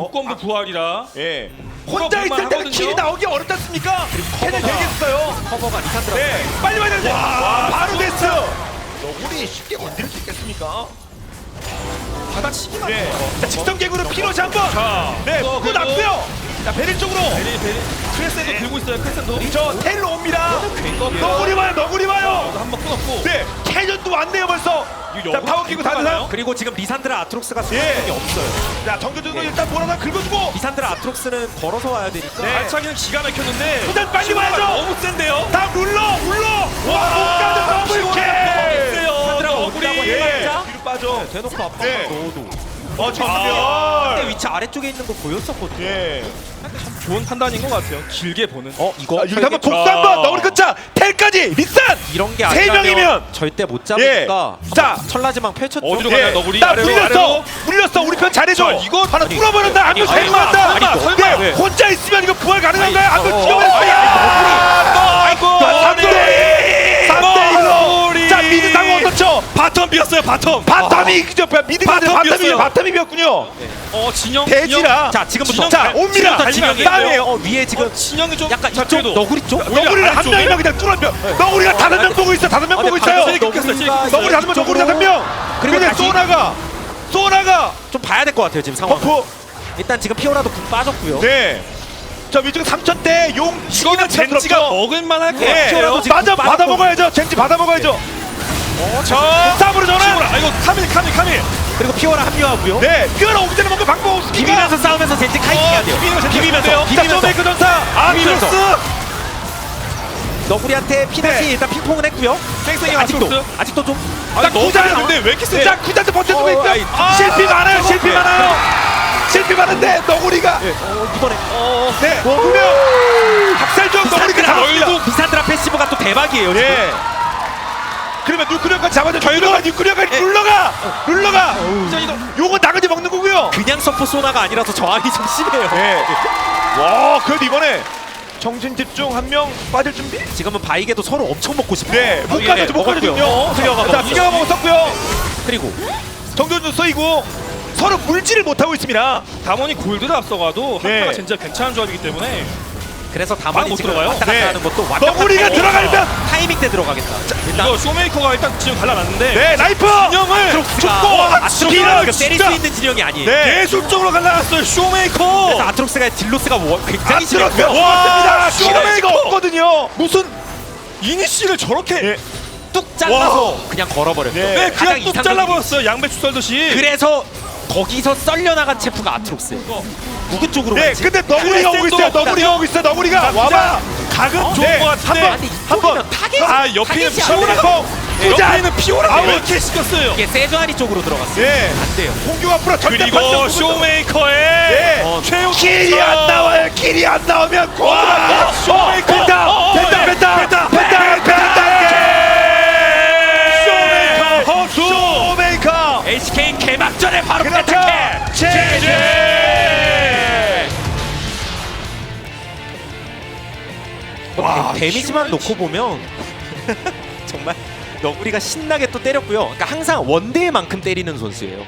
조건부 부활이라 예. 그거 혼자 있을 때는. 킬이 나오기 어렵지 않습니까? 걔는 되겠어요. 커버가 리산드라 네, 빨리 와야 되는데. 와, 바로 됐어. 너구리 쉽게 건드릴 수 있겠습니까? 받아치기만 네. 해요. 자, 직선객으로 피로시 한 번. 자, 네, 이거 그 그래도 났고요. 자, 베릴 쪽으로. 베리 베리 크레센도 들고 있어요. 크레센도 저 텔로 옵니다. 꽹검이에요. 너구리 와요, 너구리 와요. 한번 끊었고 네, 캐년도 왔네요 벌써. 이거 자, 파워 끼고 다른 사람. 그리고 지금 리산드라 아트록스가 예. 수능이 없어요 자, 정규준도 일단 몰아다 긁어주고. 리산드라 아트록스는 걸어서 와야 되니까 네. 발차기는 기가 막혔는데 일단 빨리 와야죠. 너무 센데요. 다음 룰러, 룰러. 와, 못가져 더블 캐. 너구리. 온다고 예. 해봤자 뒤로 빠져. 대놓고 앞방 네. 넣어도 어, 그때 정규현. 위치 아래쪽에 있는 거 보였었거든요 예. 좋은 판단인 것 같아요. 길게 보는. 어 이거 아, 이거 한번 복수 자. 한번 너구리 끝자. 텔까지 리산. 이런 게 세 아니라면 명이면! 절대 못 잡으니까 예. 자. 천라지망 펼쳤죠 어디로 예. 가냐, 너구리? 나 아래로, 물렸어. 아래로. 물렸어. 우리 편 잘해줘. 자, 이거 하나 아니, 뚫어버린다. 아니, 안녕 아니, 잘못한다. 아니, 아니, 설마. 설마. 네. 혼자 있으면 이거 부활 가능한가요? 아니, 안녕 어, 뛰어버렸어요. 아이고. 바텀 비었어요. 바텀. 바텀이 그죠? 미드가 바텀 바텀이 비었어요. 바텀이 비었군요. 어 진영. 대지라. 자 지금부터 진영- 자 옵니다. 지금부터 진영이 싸움이에요. 어, 위에 지금 어, 진영이 좀 약간 자, 이쪽 그래도. 너구리 쪽 너구리를 한 아래쪽에? 명이면 그냥 뚫어면 너구리가 다섯 명 보고 있어. 다섯 명 아, 보고 있어요. 방금 끊겼어요, 너구리가 너구리 다섯 명, 너구리 다섯 명. 그리고 근데 다시- 소나가 소나가 좀 봐야 될 것 같아요 지금 상황 버프. 일단 지금 피오라도 궁 빠졌고요 네. 저 위쪽에 3천 대 용 이거는 젠지가 먹을만 할것 예. 같아요. 지금 맞아 받아. 먹어야죠. 젠지 받아 먹어야죠. 저 이거 카밀 카밀 카밀. 그리고 피오라 합류하고요 네. 오기 전에 뭔가 방법 없습니까? 비비면서 싸우면서 젠지 카이팅 해야 돼요 비비면서 비비면서 돼요. 자, 비비면서 쇼메이크 전사. 아, 비비면서. 크로스. 너구리한테 피나시 네. 일단 핑퐁은 했고요 땡땡이 아직도 아직도. 아직도 좀아 너무 구자는 잘했는데 왜 이렇게 세? 자, 구자한테 버텨주고 어, 있죠. 아이, 아, 실패 많아요. 실패 네. 많아요. 실패 많은데 너구리가 어, 이번에 어. 네. 두명 박살종 너구리가 잡았습니다. 결국 비산드라 패시브가 또 대박이에요 지금. 네. 그러면 뉴클리어까지 잡아줘. 결과가 뉴클리어가 룰러가 룰러가 요거 나가지 먹는 거고요. 그냥 서포 소나가 아니라서 저항이 좀 심해요 네. 와, 그래도 이번에 정신 집중 한 명 빠질 준비? 지금은 바이게도 서로 엄청 먹고 싶어요 네, 못 예, 가죠, 먹었고요. 어, 자, 먹었어요. 비가 먹었었고요. 그리고 정전주 쓰이고 서로 물질을 못 하고 있습니다. 다몬이 골드를 앞서가도 네. 한타가 진짜 괜찮은 조합이기 때문에 그래서 막 다만이 못 지금 들어가요? 왔다 갔다 네. 하는 것도 완벽한 너구리가 타이밍. 들어가면 타이밍 때 들어가겠다 일단 이거 쇼메이커가 일단 지금 갈라놨는데 네, 라이프 진영을 아트록스가 와, 아트록스가 진짜. 때릴 수 있는 진영이 아니에요 네. 예술적으로 갈라놨어요 쇼메이커 그래서 아트록스가 딜로스가 워- 굉장히 아트록스 심해요 와, 쇼메이커. 없거든요. 무슨 이니씨를 저렇게 예. 뚝 잘라서 와. 그냥 걸어버렸어요 네. 네 가장 그냥 뚝 이상적인- 잘라버렸어요 양배추 썰듯이 그래서 거기서 썰려나간 체프가 아트록스예요 누구 쪽으로 네, 갈지 근데 너구리가 오고 있어요. 너구리가 오고 있어요. 너구리가 와봐. 각은 좋은 네, 것 같은데 한 번, 한 번. 타겟이 아 옆에는 타겟이 피오라가 펑. 옆에는 피오라가 아웃. 왜 이렇게 시켰어요 이게 세조아니 쪽으로 들어갔어요 네. 안 돼요 홍규 앞으로 절대 그리고 판정 못 쇼메이커의 네. 어, 최후 길이. 안 나와요. 길이 안 나오면 고마 쇼메이커. 펜타, 어, 어, 펜타, 예. 펜타. 펜타, 펜타. 쇼메이커 허수 쇼메이커. HK 개막전에 바로 그렇죠. 패탁해 제제. 와, 데미지만 놓고 보면 정말 너구리가 신나게 또 때렸고요. 그러니까 항상 원데이만큼 때리는 선수예요.